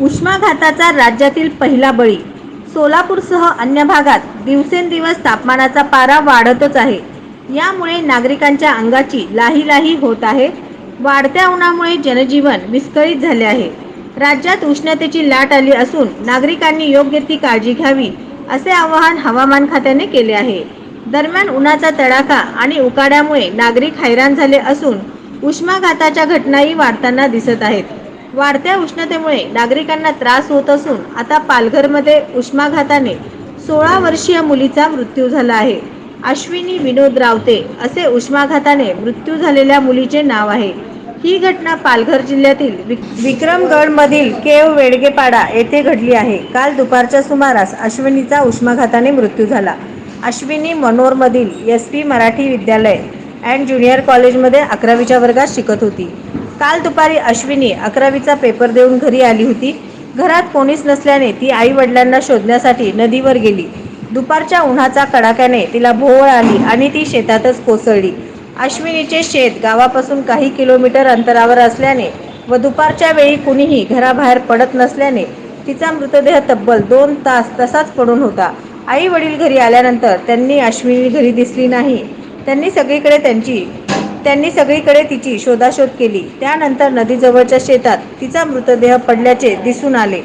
उष्माघाताचा राज्यातील पहिला बळी. सोलापूरसह अन्य भागात दिवसेंदिवस तापमानाचा पारा वाढतच आहे. यामुळे नागरिकांच्या अंगाची लाही लाही होत आहे. वाढत्या उन्हामुळे जनजीवन विस्कळीत झाले आहे. राज्यात उष्णतेची लाट आली असून नागरिकांनी योग्य ती काळजी घ्यावी असे आवाहन हवामान खात्याने केले आहे. दरम्यान उन्हाचा तडाखा आणि उकाड्यामुळे नागरिक हैराण झाले असून उष्माघाताच्या घटनाही वाढताना दिसत आहेत. वाढत्या उष्णतेमुळे नागरिकांना त्रास होत असून आता पालघरमध्ये उष्माघाताने सोळा वर्षीय मुलीचा मृत्यू झाला आहे. अश्विनी विनोद रावते असे उष्माघाताने मृत्यू झालेल्या मुलीचे नाव आहे. ही घटना पालघर जिल्ह्यातील विक- विक्रमगडमधील केव वेडगेपाडा येथे घडली आहे. काल दुपारच्या सुमारास अश्विनीचा उष्माघाताने मृत्यू झाला. अश्विनी मनोरमधील एस पी मराठी विद्यालय अँड ज्युनियर कॉलेजमध्ये अकरावीच्या वर्गात शिकत होती. काल दुपारी अश्विनी अकरावीचा पेपर देऊन घरी आली होती. घरात कोणीच नसल्याने ती आई वडिलांना शोधण्यासाठी नदीवर गेली. दुपारच्या उन्हाचा कडाक्याने तिला भोवळ आली आणि ती शेतातच कोसळली. अश्विनीचे शेत गावापासून काही किलोमीटर अंतरावर असल्याने व दुपारच्या वेळी कुणीही घराबाहेर पडत नसल्याने तिचा मृतदेह तब्बल दोन तास तसाच पडून होता. आई वडील घरी आल्यानंतर त्यांनी अश्विनी घरी दिसली नाही. त्यांनी सगळीकडे त्यांची त्यांनी सगळीकडे तिची शोधाशोध केली. त्यानंतर नदीजवळच्या शेतात तिचा मृतदेह पडल्याचे दिसून आले.